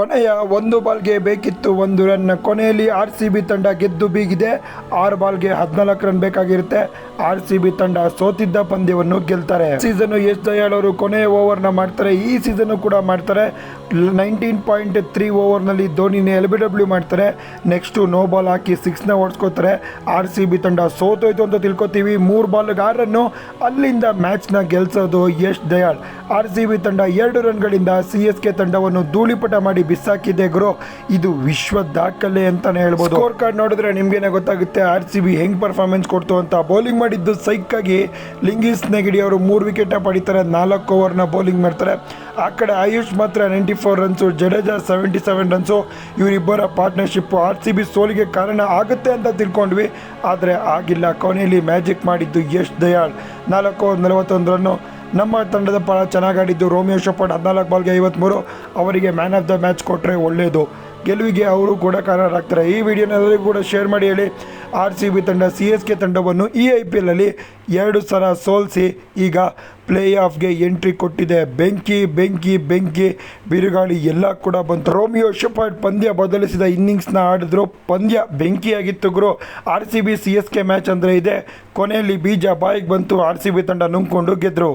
ಕೊನೆಯ ಒಂದು ಬಾಲ್ಗೆ ಬೇಕಿತ್ತು ಒಂದು ರನ್. ಕೊನೆಯಲ್ಲಿ ಆರ್ ಸಿ ಬಿ ತಂಡ ಗೆದ್ದು ಬೀಗಿದೆ. ಆರು ಬಾಲ್ಗೆ ಹದಿನಾಲ್ಕು ರನ್ ಬೇಕಾಗಿರುತ್ತೆ. ಆರ್ ಸಿ ಬಿ ತಂಡ ಸೋತಿದ್ದ ಪಂದ್ಯವನ್ನು ಗೆಲ್ತಾರೆ. ಸೀಸನ್ ಯಶ್ ದಯಾಳ್ ಅವರು ಕೊನೆಯ ಓವರ್ನ ಮಾಡ್ತಾರೆ. ಈ ಸೀಸನ್ ಕೂಡ ಮಾಡ್ತಾರೆ. ನೈನ್ಟೀನ್ ಪಾಯಿಂಟ್ ತ್ರೀ ಓವರ್ನಲ್ಲಿ ಧೋನಿನ ಎಲ್ ಬಿ ಡಬ್ಲ್ಯೂ ಮಾಡ್ತಾರೆ. ನೆಕ್ಸ್ಟು ನೋ ಬಾಲ್ ಹಾಕಿ ಸಿಕ್ಸ್ನ ಓಡಿಸ್ಕೋತಾರೆ. ಆರ್ ಸಿ ಬಿ ತಂಡ ಸೋತೋಯ್ತು ಅಂತ ತಿಳ್ಕೊತೀವಿ. ಮೂರು ಬಾಲ್ಗೆ ಆರನ್ನು ರನ್ನು. ಅಲ್ಲಿಂದ ಮ್ಯಾಚ್ನ ಗೆಲ್ಸೋದು Yash Dayal. R C B ತಂಡ ಎರಡು ರನ್ಗಳಿಂದ ಸಿ ಎಸ್ ಕೆ ತಂಡವನ್ನು ಧೂಳಿಪಟ ಮಾಡಿ ಬಿಸಾಕಿದೆ ಗುರು. ಇದು ವಿಶ್ವ ದಾಖಲೆ ಅಂತಾನೆ ಹೇಳ್ಬೋದು. ಸ್ಕೋರ್ ಕಾರ್ಡ್ ನೋಡಿದ್ರೆ ನಿಮ್ಗೇನೆ ಗೊತ್ತಾಗುತ್ತೆ ಆರ್ ಸಿ ಬಿ ಹೆಂಗ್ ಪರ್ಫಾರ್ಮೆನ್ಸ್ ಕೊಡ್ತು ಅಂತ. ಬೌಲಿಂಗ್ ಮಾಡಿದ್ದು ಸೈಕ್ ಆಗಿ ಲಿಂಗಿಸ್ ನೆಗಡಿ ಅವರು ಮೂರು ವಿಕೆಟ್ ಪಡಿತಾರೆ, ನಾಲ್ಕು ಓವರ್ನ ಬೌಲಿಂಗ್ ಮಾಡ್ತಾರೆ. ಆ ಕಡೆ ಆಯುಷ್ ಮಾತ್ರ ninety four runs Jadeja seventy seven runs ಇವರಿಬ್ಬರ ಪಾರ್ಟ್ನರ್ಶಿಪ್ ಆರ್ ಸಿ ಬಿ ಸೋಲಿಗೆ ಕಾರಣ ಆಗುತ್ತೆ ಅಂತ ತಿಳ್ಕೊಂಡ್ವಿ. ಆದರೆ ಆಗಿಲ್ಲ ಕೊನೆಯಲ್ಲಿ ಮ್ಯಾಜಿಕ್ ಮಾಡಿದ್ದು ಯಶ್ ದಯಾಳ್. ನಾಲ್ಕು ನಲವತ್ತೊಂದು ರನ್ನು ನಮ್ಮ ತಂಡದ ಪರ ಚೆನ್ನಾಗಿ ಆಡಿದ್ದು ರೋಮಿಯೋ ಶಪಟ್ ಹದಿನಾಲ್ಕು ಬಾಲ್ಗೆ ಐವತ್ತ್ಮೂರು ಅವರಿಗೆ ಮ್ಯಾನ್ ಆಫ್ ದ ಮ್ಯಾಚ್ ಕೊಟ್ಟರೆ ಒಳ್ಳೆಯದು ಗೆಲುವಿಗೆ ಅವರು ಕೂಡ ಕಾರಣರಾಗ್ತಾರೆ ಈ ವಿಡಿಯೋನಲ್ಲಿ ಕೂಡ ಶೇರ್ ಮಾಡಿ ಹೇಳಿ. ಆರ್ ಸಿ ಬಿ ತಂಡ ಸಿ ಎಸ್ ಕೆ ತಂಡವನ್ನು ಈ ಐ ಪಿ ಎಲ್ಲಲ್ಲಿ ಎರಡು ಸಲ ಸೋಲಿಸಿ ಈಗ ಪ್ಲೇ ಆಫ್ಗೆ ಎಂಟ್ರಿ ಕೊಟ್ಟಿದೆ. ಬೆಂಕಿ ಬೆಂಕಿ ಬೆಂಕಿ ಬಿರುಗಾಳಿ ಎಲ್ಲ ಕೂಡ ಬಂತು. ರೋಮಿಯೋ ಶೆಪರ್ಡ್ ಪಂದ್ಯ ಬದಲಿಸಿದ ಇನ್ನಿಂಗ್ಸ್ನ ಆಡಿದ್ರು. ಪಂದ್ಯ ಬೆಂಕಿಯಾಗಿತ್ತು ಗುರು. R C B C S K match ಅಂದರೆ ಇದೆ. ಕೊನೆಯಲ್ಲಿ ಬೀಜ ಬಾಯಿಗೆ ಬಂತು. ಆರ್ ಸಿ ಬಿ ತಂಡ ನುಂಗ್ಕೊಂಡು ಗೆದ್ದರು